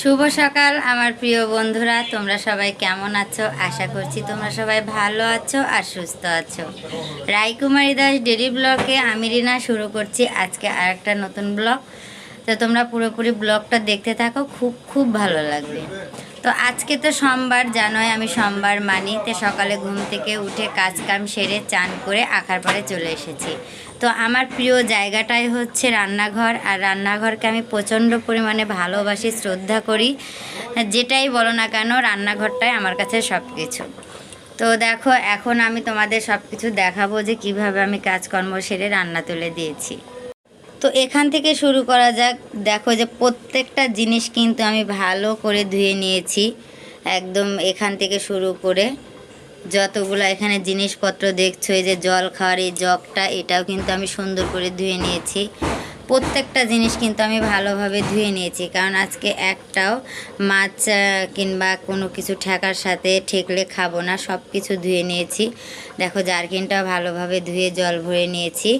শুভ সকাল, আমার প্রিয় বন্ধুরা। তোমরা সবাই কেমন আছো? আশা করছি তোমরা সবাই ভালো আছো আর সুস্থ আছো। রায়কুমারী দাস ডেলি ব্লকে আমি রিনা শুরু করছি আজকে আর একটা নতুন ব্লগ। তো তোমরা পুরোপুরি ব্লগটা দেখতে থাকো, খুব খুব ভালো লাগবে। তো আজকে তো সোমবার, জানোই আমি সোমবার মানি, তো সকালে ঘুম থেকে উঠে কাজ কাম সেরে চান করে আখার পরে চলে এসেছি। তো আমার প্রিয় জায়গাটাই হচ্ছে রান্নাঘর, আর রান্নাঘরকে আমি প্রচণ্ড পরিমাণে ভালোবাসি, শ্রদ্ধা করি, যেটাই বলো না কেন, রান্নাঘরটাই আমার কাছে সব কিছু তো দেখো, এখন আমি তোমাদের সব কিছু দেখাবো যে কীভাবে আমি কাজকর্ম সেরে রান্না তুলে দিয়েছি। তো এখান থেকে শুরু করা যাক। দেখো যে প্রত্যেকটা জিনিস কিন্তু আমি ভালো করে ধুয়ে নিয়েছি। একদম এখান থেকে শুরু করে যতগুলো এখানে জিনিসপত্র দেখছ, এই যে জল খাওয়ার এই জগটা, এটাও কিন্তু আমি সুন্দর করে ধুয়ে নিয়েছি। প্রত্যেকটা জিনিস কিন্তু আমি ভালোভাবে ধুয়ে নিয়েছি। কারণ আজকে একটাও মাছ কিংবা কোনো কিছু ঠেকার সাথে ঠেকলে খাব না সব কিছু ধুয়ে নিয়েছি। দেখো জারকিনটাও ভালোভাবে ধুয়ে জল ভরে নিয়েছি।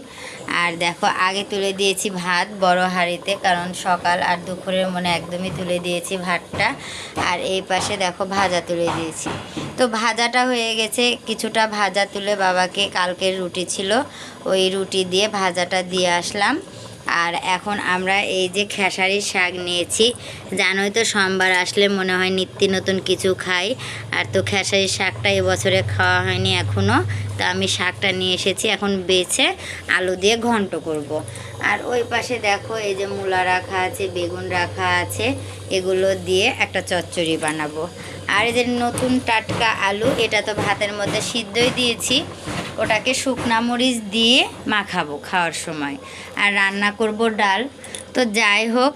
আর দেখো আগে তুলে দিয়েছি ভাত বড় হাঁড়িতে, কারণ সকাল আর দুপুরের মনে একদমই তুলে দিয়েছি ভাতটা। আর এই পাশে দেখো ভাজা তুলে দিয়েছি। তো ভাজাটা হয়ে গেছে, কিছুটা ভাজা তুলে বাবাকে কালকের রুটি ছিল, ওই রুটি দিয়ে ভাজাটা দিয়ে আসলাম। আর এখন আমরা এই যে খেসারির শাক নিয়েছি। জানোই তো সোমবার আসলে মনে হয় নিত্য নতুন কিছু খাই। আর তো খেসারির শাকটা এবছরে খাওয়া হয়নি এখনও তো আমি শাকটা নিয়ে এসেছি, এখন বেছে আলু দিয়ে ঘন্ট করব। আর ওই পাশে দেখো এই যে মূলা রাখা আছে, বেগুন রাখা আছে, এগুলো দিয়ে একটা চচ্চড়ি বানাবো। আর এই যে নতুন টাটকা আলু, এটা তো ভাতের মধ্যে সিদ্ধই দিয়েছি। ওটাকে শুকনা মরিচ দিয়ে মাখাবো খাওয়ার সময়। আর রান্না করব ডাল। তো যাই হোক,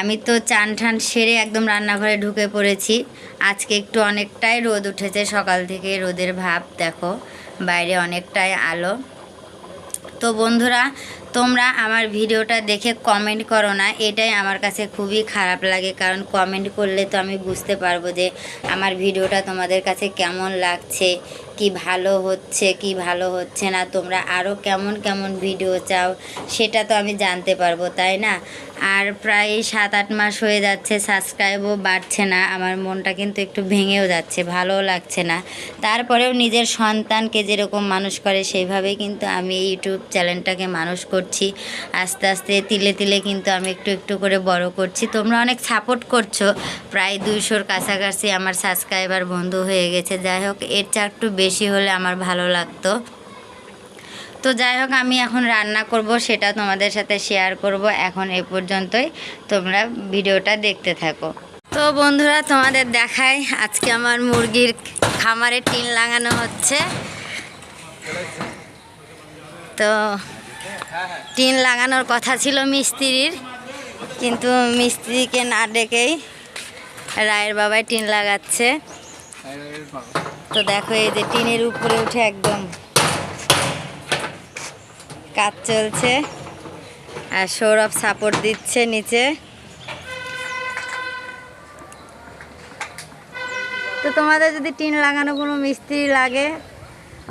আমি তো চান ঠান সেরে একদম রান্নাঘরে ঢুকে পড়েছি। আজকে একটু অনেকটাই রোদ উঠেছে, সকাল থেকে রোদের ভাব, দেখো, বাইরে অনেকটাই আলো। তো বন্ধুরা, তোমরা আমার ভিডিওটা দেখে কমেন্ট করো না, এটাই আমার কাছে খুবই খারাপ লাগে, কারণ কমেন্ট করলে তো আমি বুঝতে পারব যে আমার ভিডিওটা তোমাদের কাছে কেমন লাগছে। কি ভালো হচ্ছে, কি ভালো হচ্ছে না, তোমরা আরও কেমন কেমন ভিডিও চাও, সেটা তো আমি জানতে পারব, তাই না? আর প্রায় সাত আট মাস হয়ে যাচ্ছে সাবস্ক্রাইবও বাড়ছে না, আমার মনটা কিন্তু একটু ভেঙেও যাচ্ছে, ভালোও লাগছে না। তারপরেও নিজের সন্তানকে যেরকম মানুষ করে, সেইভাবেই কিন্তু আমি ইউটিউব চ্যানেলটাকে মানুষ করছি। আস্তে আস্তে তিলে তিলে কিন্তু আমি একটু একটু করে বড় করছি। তোমরা অনেক সাপোর্ট করছ, প্রায় দুইশোর কাছাকাছি আমার সাবস্ক্রাইবার বন্ধু হয়ে গেছে। যাই হোক, এর চা একটু বেশি হলে আমার ভালো লাগতো। তো যাই হোক, আমি এখন রান্না করব, সেটা তোমাদের সাথে শেয়ার করব। এখন এ পর্যন্তই, তোমরা ভিডিওটা দেখতে থাকো। তো বন্ধুরা, তোমাদের দেখাই, আজকে আমার মুরগির খামারে টিন লাগানো হচ্ছে। তো টিন লাগানোর কথা ছিল মিস্ত্রির, কিন্তু মিস্ত্রিকে না ডেকেই রায়ের বাবাই টিন লাগাচ্ছে। তো দেখো এই যে টিনের উপরে উঠে একদম কাজ চলছে। আর সৌরভ সাপোর্ট দিচ্ছে নিচে। তো তোমাদের যদি টিন লাগানো কোনো মিস্ত্রি লাগে,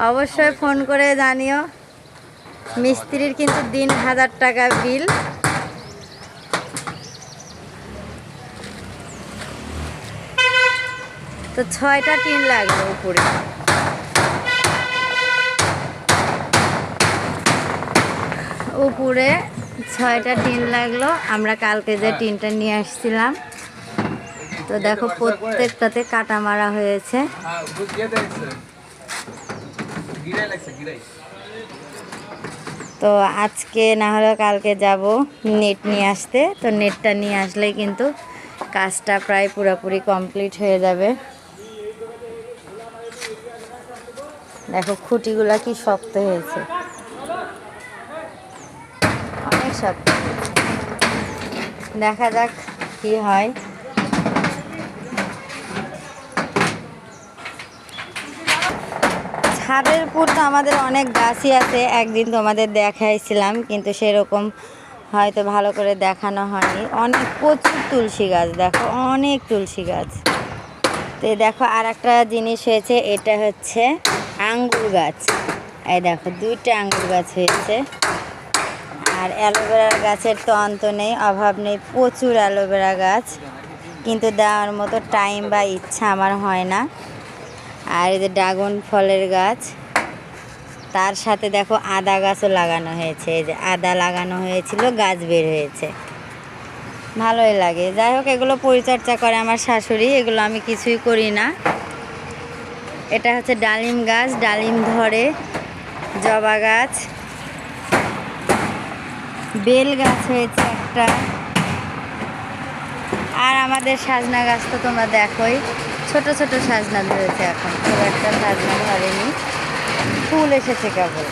অবশ্যই ফোন করে জানিও। মিস্ত্রির কিন্তু দিন হাজার টাকা বিল তো ছয়টা টিন লাগবে উপরে। উপরে ছয়টা টিন লাগল। আমরা কালকে যে টিনটা নিয়ে আসছিলাম, তো দেখো প্রত্যেকটাতে কাটা মারা হয়েছে। তো আজকে না হলে কালকে যাব নেট নিয়ে আসতে। তো নেটটা নিয়ে আসলে কিন্তু কাজটা প্রায় পুরোপুরি কমপ্লিট হয়ে যাবে। দেখো খুঁটিগুলা কি শক্ত হয়েছে। অনেক শক্ত। দেখা যাক কি হয়। ছাদের উপর তো আমাদের অনেক গাছই আছে, একদিন তোমাদের দেখাইছিলাম, কিন্তু সেরকম হয়তো ভালো করে দেখানো হয়নি। অনেক প্রচুর তুলসী গাছ, দেখো অনেক তুলসী গাছ। তো দেখো আর একটা জিনিস হয়েছে, এটা হচ্ছে আঙ্গুর গাছ। এই দেখো, দুইটা আঙ্গুর গাছ হয়েছে। আর অ্যালোভেরা গাছের তো অন্ত নেই, অভাব নেই, প্রচুর অ্যালোভেরা গাছ। কিন্তু দেওয়ার মতো টাইম বা ইচ্ছা আমার হয় না। আর এই যে ড্রাগন ফলের গাছ, তার সাথে দেখো আদা গাছও লাগানো হয়েছে। এই যে আদা লাগানো হয়েছিল, গাছ বের হয়েছে। ভালোই লাগে। যাই হোক, এগুলো পরিচর্যা করে আমার শাশুড়ি, এগুলো আমি কিছুই করি না। এটা হচ্ছে ডালিম গাছ, ডালিম ধরে, জবা গাছ। বেল গাছ হয়েছে একটা। আর আমাদের সাজনা গাছ তো তোমরা দেখোই। ছোট ছোট সাজনা ধরেছে এখন। খুব একটা সাজনা ধরেনি। ফুল এসেছে কেবল।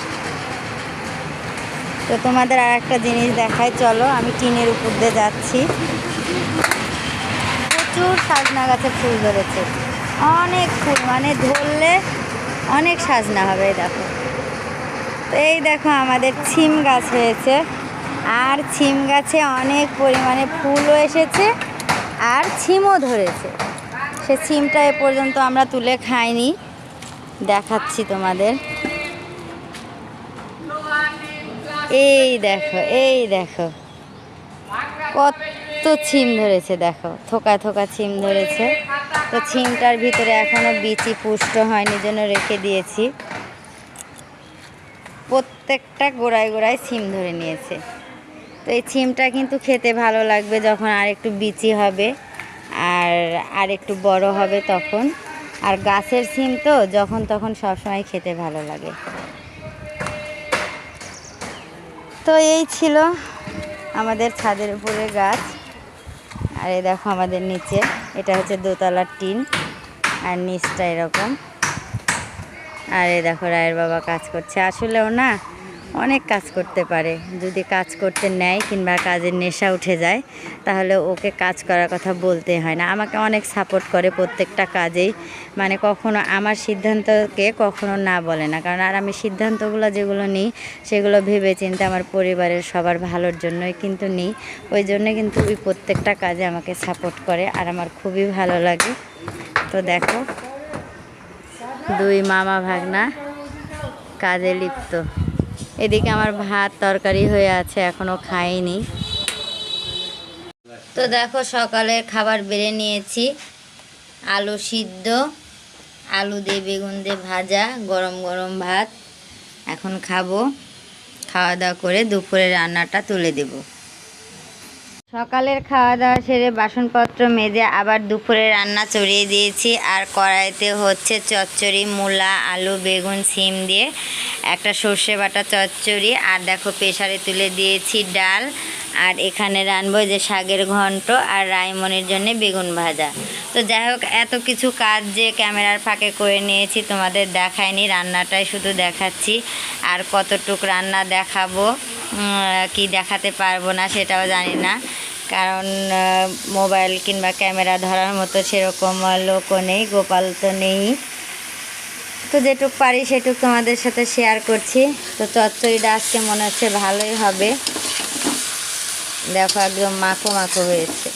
তো তোমাদের আর একটা জিনিস দেখায় চলো, আমি টিনের উপর দিয়ে যাচ্ছি। প্রচুর সাজনা গাছে ফুল ধরেছে। অনেক ফুল মানে ধরলে অনেক সাজনা হবে দেখো। তো এই দেখো আমাদের ছিম গাছ হয়েছে, আর ছিম গাছে অনেক পরিমাণে ফুলও এসেছে আর ছিমও ধরেছে। সে ছিমটা এ পর্যন্ত আমরা তুলে খাইনি, দেখাচ্ছি তোমাদের। এই দেখো এই দেখো। কত ছিম ধরেছে, দেখো, থোকা থোকা ছিম ধরেছে। তো ছিমটার ভিতরে এখনও বিচি পুষ্ট হয়নি জন্য রেখে দিয়েছি। প্রত্যেকটা গোড়ায় গোড়ায় ছিম ধরে নিয়েছে। তো এই ছিমটা কিন্তু খেতে ভালো লাগবে যখন আর একটু বিচি হবে আর আর একটু বড় হবে তখন। আর গাছের সিম তো যখন তখন সবসময় খেতে ভালো লাগে। তো এই ছিল আমাদের ছাদের উপরে গাছ। আর এই দেখো আমাদের নিচে, এটা হচ্ছে দোতলার টিন, আর নিচটা এরকম। আর এই দেখো রায়ের বাবা কাজ করছে। আসলেও না অনেক কাজ করতে পারে। যদি কাজ করতে নেয় কিংবা কাজের নেশা উঠে যায়, তাহলে ওকে কাজ করার কথা বলতে হয় না। আমাকে অনেক সাপোর্ট করে প্রত্যেকটা কাজেই। মানে কখনো আমার সিদ্ধান্তকে কখনো না বলে না। কারণ আর আমি সিদ্ধান্তগুলো যেগুলো নিই, সেগুলো ভেবে চিন্তে আমার পরিবারের সবার ভালোর জন্যই কিন্তু নিই। ওই জন্য কিন্তু ওই প্রত্যেকটা কাজে আমাকে সাপোর্ট করে আর আমার খুবই ভালো লাগে। তো দেখো, দুই মামা ভাগনা কাজে লিপ্ত। এদিকে আমার ভাত তরকারি হয়ে আছে, এখনও খাইনি। তো দেখো সকালের খাবার বেড়ে নিয়েছি। আলু সিদ্ধ, আলু দিয়ে বেগুন দিয়ে ভাজা, গরম গরম ভাত। এখন খাব। খাওয়া দাওয়া করে দুপুরে রান্নাটা তুলে দেবো। সকালের খাওয়া দাওয়া সেরে বাসনপত্র মেজে আবার দুপুরে রান্না চড়িয়ে দিয়েছি। আর কড়াইতে হচ্ছে চচ্চড়ি, মূলা, আলু, বেগুন, সিম দিয়ে একটা সর্ষে বাটা চচ্চড়ি। আর দেখো প্রেশারে তুলে দিয়েছি ডাল। আর এখানে রানবো যে শাকের ঘন্ট আর রায়মনের জন্য বেগুন ভাজা। তো যাই হোক, এত কিছু কাজ যে ক্যামেরার ফাঁকে করে নিয়েছি, তোমাদের দেখায়নি রান্নাটাই শুধু দেখাচ্ছি। আর কতটুক রান্না দেখাবো। কি দেখাতে পারব না সেটাও জানি না। কারণ মোবাইল কিংবা ক্যামেরা ধরার মতো সেরকম লোকও নেই, গোপাল তো নেই। তো যেটুক পারি সেটুক তোমাদের সাথে শেয়ার করছি। তো চচ্চড়িটা আজকে মনে হচ্ছে ভালোই হবে। দেখো একদম মাখো মাখো হয়েছে।